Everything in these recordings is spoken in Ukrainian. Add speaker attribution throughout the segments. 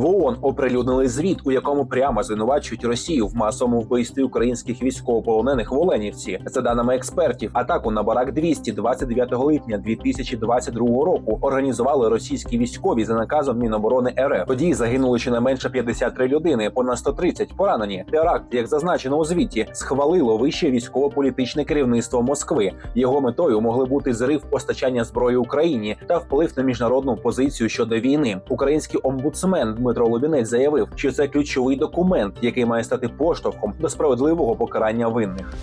Speaker 1: В ООН оприлюднили звіт, у якому прямо звинувачують Росію в масовому вбивстві українських військовополонених в Оленівці. За даними експертів, атаку на барак 200 29 липня 2022 року організували російські військові за наказом Міноборони РФ. Тоді загинули щонайменше 53 людини, понад 130 поранені. Теракт, як зазначено у звіті, схвалило вище військово-політичне керівництво Москви. Його метою могли бути зрив постачання зброї Україні та вплив на міжнародну позицію щодо війни. Український омбудсмен Дмитро Лубінець заявив, що це ключовий документ, який має стати поштовхом до справедливого покарання винних.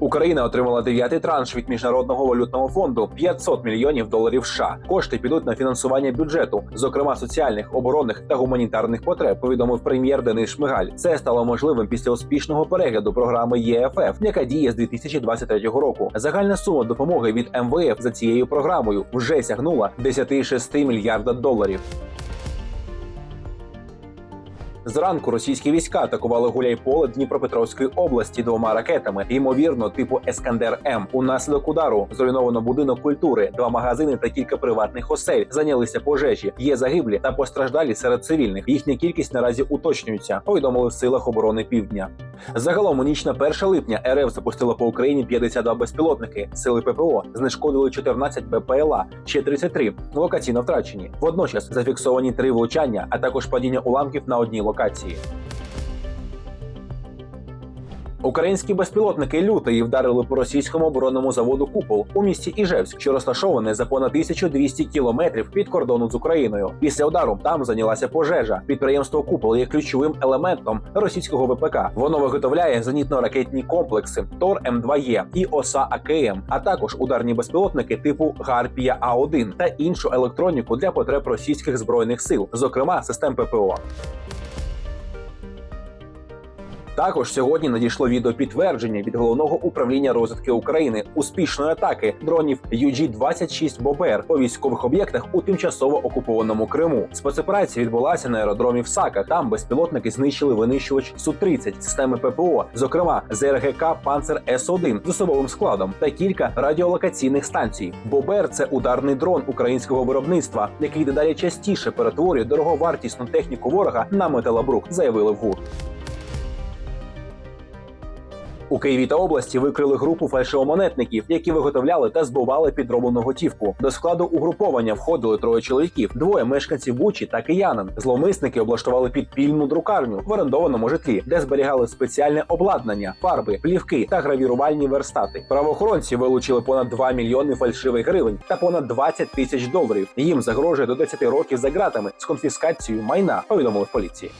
Speaker 1: Україна отримала дев'ятий транш від міжнародного валютного фонду 500 мільйонів доларів. США. кошти підуть на фінансування бюджету, зокрема соціальних, оборонних та гуманітарних потреб. Повідомив прем'єр Денис Шмигаль. Це стало можливим після успішного перегляду програми ЄФФ, яка діє з 2023 року. Загальна сума допомоги від МВФ за цією програмою вже сягнула 10,6 мільярда доларів. Зранку російські війська атакували Гуляйполе Дніпропетровської області двома ракетами, ймовірно, типу Ескандер М. Унаслідок удару зруйновано будинок культури, два магазини та кілька приватних осель. Зайнялися пожежі. Є загиблі та постраждалі серед цивільних. Їхня кількість наразі уточнюється. Повідомили в силах оборони Півдня. Загалом у ніч на 1 липня РФ запустила по Україні 52 безпілотники. Сили ППО знешкодили 14 БПЛА, ще 33 локаційно втрачені. Водночас зафіксовані три влучання, а також падіння уламків на одній локації. Українські безпілотники лютої вдарили по російському оборонному заводу Купол у місті Іжевськ, що розташоване за понад 1200 кілометрів від кордону з Україною. Після удару там зайнялася пожежа. Підприємство Купол є ключовим елементом російського ВПК. Воно виготовляє зенітно-ракетні комплекси Тор М2Е і ОСА АКМ, а також ударні безпілотники типу Гарпія А 1 та іншу електроніку для потреб російських збройних сил, зокрема систем ППО. Також сьогодні надійшло відео підтвердження від головного управління розвідки України успішної атаки дронів UG-26 Бобер по військових об'єктах у тимчасово окупованому Криму. Спецоперація відбулася на аеродромі в Саках. Там безпілотники знищили винищувач Су-30 системи ППО, зокрема ЗРГК Панцер С-1 з особовим складом та кілька радіолокаційних станцій. Бобер це ударний дрон українського виробництва, який дедалі частіше перетворює дороговартісну техніку ворога на металобрук, заявили в ГУР. У Києві та області викрили групу фальшивомонетників, які виготовляли та збували підроблену готівку. До складу угруповання входили троє чоловіків, двоє мешканців Бучі та киянин. Зловмисники облаштували підпільну друкарню в орендованому житлі, де зберігали спеціальне обладнання, фарби, плівки та гравірувальні верстати. Правоохоронці вилучили понад 2 мільйони фальшивих гривень та понад 20 тисяч доларів. Їм загрожує до 10 років за ґратами з конфіскацією майна. Повідомили в поліції.